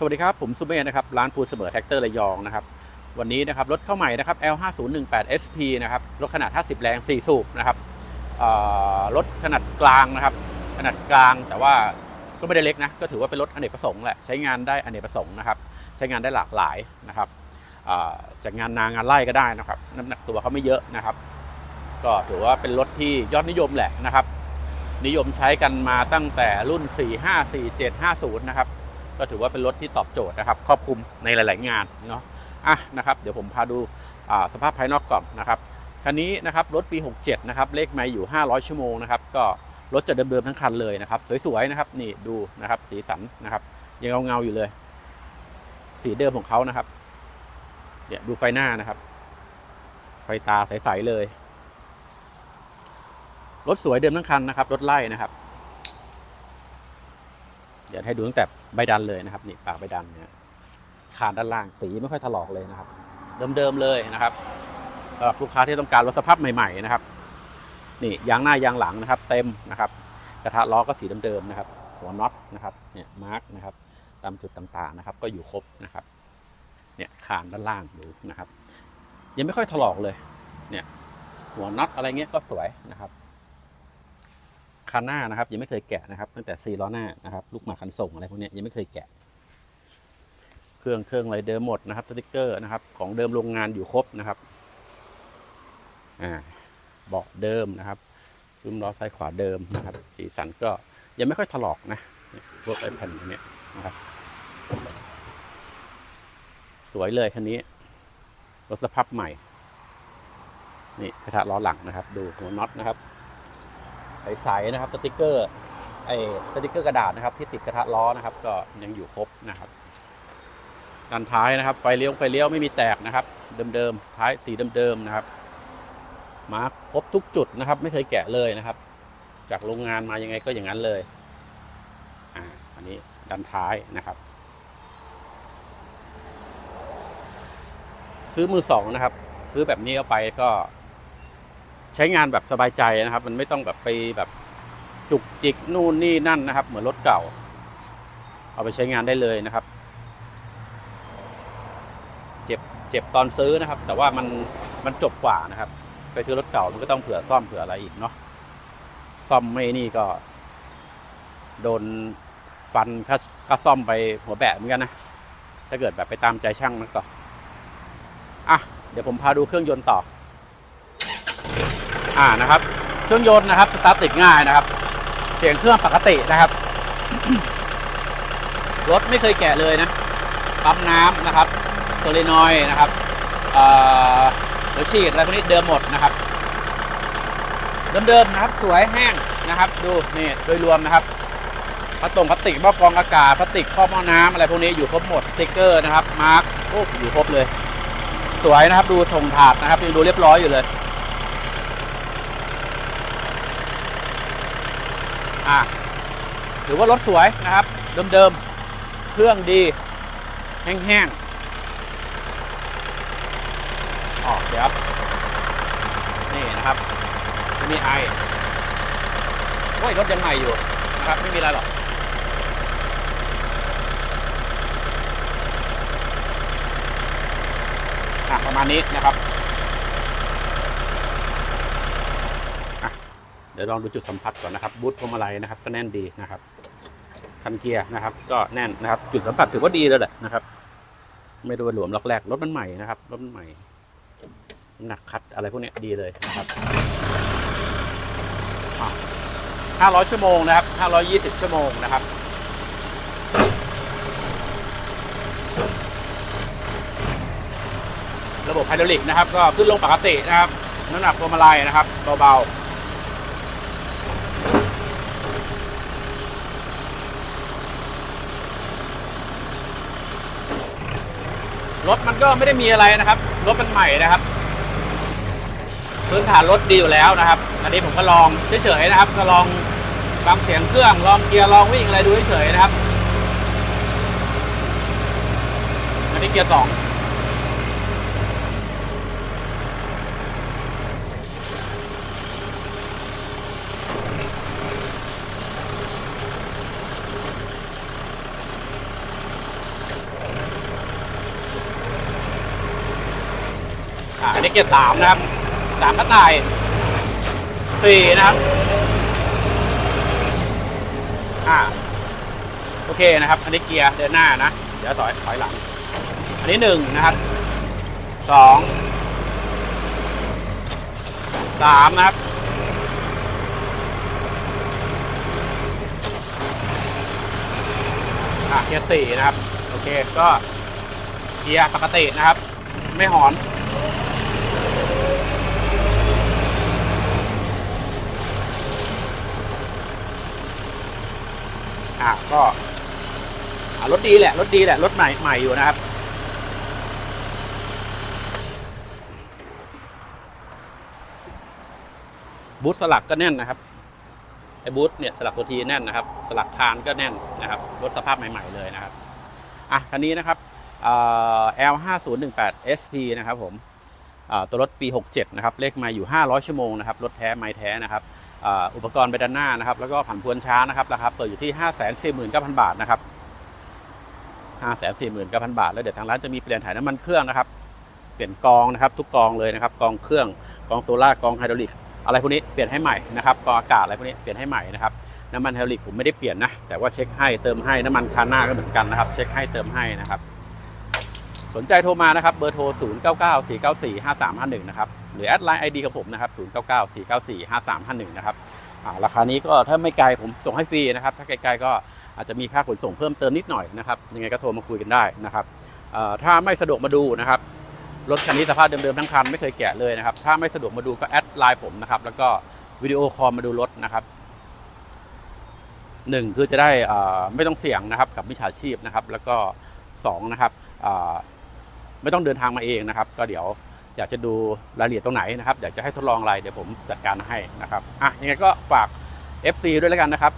สวัสดีครับ ผมซูเมธนะครับ ร้านปูเสมอแท็กเตอร์ระยองนะครับ วันนี้นะครับ รถเข้าใหม่นะครับ L5018 SP นะครับ รถขนาด 50 แรง 4 สูบนะครับรถขนาดกลางนะครับ ขนาดกลางแต่ว่าก็ไม่ได้เล็กนะ ก็ถือว่าเป็นรถอเนกประสงค์แหละ ใช้งานได้อเนกประสงค์นะครับ ใช้งานได้หลากหลายนะครับจากงานนางานไล่ก็ได้นะครับ น้ำหนักตัวเขาไม่เยอะนะครับ ก็ถือว่าเป็นรถที่ยอดนิยมแหละนะครับ นิยมใช้กันมาตั้งแต่รุ่น 45 47 50 นะครับ ก็ถือว่าเป็นรถที่ตอบโจทย์นะครับครอบคลุมในหลาย ๆ งานเนาะอะนะครับเดี๋ยวผมพาดูาสภาพภายนอกก่อนนะครับคันนี้นะครับรถปี 67 นะครับเลขไมล์อยู่ 500 ชั่วโมงนะครับก็รถจะเดิมๆทั้งคันเลยนะครับสวยๆนะครับนี่ดูนะครับสีสันนะครับยังเงาๆอยู่เลย สีเดิมของเขานะครับเนี่ยดูไฟหน้านะครับ ไฟตาใสๆเลย รถสวยเดิมทั้งคันนะครับ รถไล่นะครับ เดี๋ยวให้ดูตั้งแต่ใบดันเลยนะครับนี่ปากใบดันเนี่ยคานด้านล่างสีไม่ค่อยถลอกเลยนะครับ เดิมๆเลยนะครับสำหรับลูกค้าที่ต้องการรถสภาพใหม่ๆนะครับ นี่ยางหน้ายางหลังนะครับ เต็มนะครับกระทะล้อก็สีเดิมๆนะครับ หัวน็อตนะครับเนี่ยมาร์กนะครับ ตามจุดต่างๆนะครับ ก็อยู่ครบนะครับ เนี่ยคานด้านล่างดูนะครับ ยังไม่ค่อยถลอกเลย เนี่ย หัวน็อตอะไรเงี้ยก็สวยนะครับ คันหน้านะครับ ยังไม่เคยแกะนะครับตั้งแต่ซีล้อหน้านะครับ ลูกหมากคันส่งอะไรพวกนี้ยังไม่เคยแกะ เครื่องเครื่องอะไรเดิมหมดนะครับสติกเกอร์นะครับ ของเดิมโรงงานอยู่ครบนะครับอ่าเบาะเดิมนะครับซุ้มล้อซ้ายขวาเดิมนะครับ สีสันก็ยังไม่ค่อยถลอกนะพวกไอแผ่นเนี้นะครับ สวยเลยคันนี้รถสภาพใหม่ นี่กระทะล้อหลังนะครับ ดูหัวน็อตนะครับ ใสๆนะครับสติกเกอร์ไอ้สติกเกอร์กระดาษนะครับ ที่ติดกระทะล้อนะครับ ก็ยังอยู่ครบนะครับด้านท้ายนะครับ ไฟเลี้ยวไฟเลี้ยวไม่มีแตกนะครับ เดิมๆท้ายสีเดิมๆนะครับ มาครบทุกจุดนะครับ ไม่เคยแกะเลยนะครับ จากโรงงานมายังไงก็อย่างนั้นเลยอ่าอันนี้ด้านท้ายนะครับ ซื้อมือสองนะครับ ซื้อแบบนี้เอาไปก็ ใช้งานแบบสบายใจนะครับ มันไม่ต้องแบบไปแบบจุกจิกนู่นนี่นั่นนะครับ เหมือนรถเก่า เอาไปใช้งานได้เลยนะครับ เจ็บเจ็บตอนซื้อนะครับ แต่ว่ามันมันจบกว่านะครับ ไปซื้อรถเก่ามันก็ต้องเผื่อซ่อมเผื่ออะไรอีกเนาะซ่อมไม่นี่ก็ โดนฟันค่าค่าซ่อมไปหัวแบะเหมือนกันนะถ้าเกิดแบบไปตามใจช่างมันก็อะเดี๋ยวผมพาดูเครื่องยนต์ต่อ อ่านะครับ เครื่องยนต์นะครับสตาร์ทติดง่ายนะครับ เสียงเครื่องปกตินะครับ รถไม่เคยแกะเลยนะปั๊มน้ำนะครับโซเลนอยด์นะครับเอ่อหัวฉีดอะไรพวกนี้เดิมหมดนะครับ เดิมๆนะครับ สวยแห้งนะครับ ดูนี่โดยรวมนะครับพลาสตงพลาสติกหม้อกรองอากาศพลาสติกครอบหม้อน้ำอะไรพวกนี้อยู่ครบหมดสติกเกอร์นะครับมาร์กโอ้อยู่ครบเลย สวยนะครับ ดูถงถาดนะครับยังดูเรียบร้อยอยู่เลย อะถือว่ารถสวยนะครับ เดิมๆ เครื่องดี แห้งๆอ๋อเดี๋ยว นี่นะครับไม่มีไอโอ้ยรถยังใหม่อยู่นะครับ ไม่มีอะไรหรอกอะประมาณนี้นะครับ ดี๋ยวลองดูจุดสัมผัสก่อนนะครับบูทพวงมาลัยนะครับ ก็แน่นดีนะครับคันเกียร์นะครับ ก็แน่นนะครับ จุดสัมผัสถือว่าดีแล้วแหละนะครับ ไม่โดูว่าหลวมล็อกแรกรถมันใหม่นะครับรถมันใหม่หนักคัดอะไรพวกนี้ดีเลยนะครับห้าร้อยชั่วโมงนะครับห้าร้อยี่สิบชั่วโมงนะครับระบบไฮดรอลิกนะครับ ก็ขึ้นลงปกตินะครับ น้ำหนักพวงมาลัยนะครับเบาๆ รถมันก็ไม่ได้มีอะไรนะครับ รถมันใหม่นะครับ พื้นฐานรถดีอยู่แล้วนะครับ อันนี้ผมก็ลองเฉยๆนะครับ ก็ลองฟังเสียงเครื่อง ลองเกียร์ ลองวิ่งอะไรดูเฉยๆนะครับ อันนี้เกียร์สอง อันนี้เกียร์สามนะครับสามกระต่ายสี่นะครับอ่าโอเคนะครับ อันนี้เกียร์เดินหน้านะ เดี๋ยวถอยถอยหลัง อันนี้หนึ่งนะครับสองสามนะครับอะเกียร์สี่นะครับ โอเคก็เกียร์ปกตินะครับ ไม่หอน อะก็รถดีแหละรถดีแหละรถใหม่ใหม่อยู่นะครับ บูทสลักก็แน่นนะครับไอ้บูทเนี่ยสลักตัวทีแน่นนะครับ สลักคานก็แน่นนะครับรถสภาพใหม่ ๆ เลยนะครับอะคันนี้นะครับเอ่อ L 5 0 1 8 SP นะครับผมตัวรถปี 67 นะครับ เลขมาอยู่ 500 ชั่วโมงนะครับ รถแท้ ไม่แท้นะครับ อุปกรณ์ไปด้านหน้านะครับ แล้วก็ผันพวนช้านะครับราคาเปิดอยู่ที่ 549,000 บาทนะครับ 549,000 บาท แล้วเดี๋ยวทางร้านจะมีเปลี่ยนถ่ายน้ำมันเครื่องนะครับ เปลี่ยนกองนะครับ ทุกกองเลยนะครับ กองเครื่อง กองโซล่ากองไฮดรอลิก อะไรพวกนี้เปลี่ยนให้ใหม่นะครับ กองอากาศอะไรพวกนี้เปลี่ยนให้ใหม่นะครับ น้ำมันไฮดรอลิกผมไม่ได้เปลี่ยนนะ แต่ว่าเช็คให้เติมให้น้ำมันคาน่าก็เหมือนกันนะครับ เช็คให้เติมให้นะครับ สนใจโทรมานะครับ เบอร์โทร 0 9 9 4 9 4 5 3 5 1 นะครับ หรือแอดไลน์ไอดีกับผมนะครับ 0 9 9 4 9 4 5 3 5 1 นะครับราคานี้ก็ถ้าไม่ไกลผมส่งให้ฟรีนะครับ ถ้าไกลๆก็อาจจะมีค่าขนส่งเพิ่มเติมนิดหน่อยนะครับ ยังไงก็โทรมาคุยกันได้นะครับ ถ้าไม่สะดวกมาดูนะครับ รถคันนี้สภาพเดิมๆทั้งคันไม่เคยแกะเลยนะครับ ถ้าไม่สะดวกมาดูก็แอดไลน์ผมนะครับ แล้วก็วิดีโอคอลมาดูรถนะครับหนึ่งคือจะได้ไม่ต้องเสี่ยงนะครับกับมิจฉาชีพนะครับ แล้วก็สองนะครับ ไม่ต้องเดินทางมาเองนะครับ ก็เดี๋ยวอยากจะดูรายละเอียดตรงไหนนะครับอยากจะให้ทดลองอะไรเดี๋ยวผมจัดการให้นะครับอะยังไงก็ฝาก FC ด้วยแล้วกันนะครับ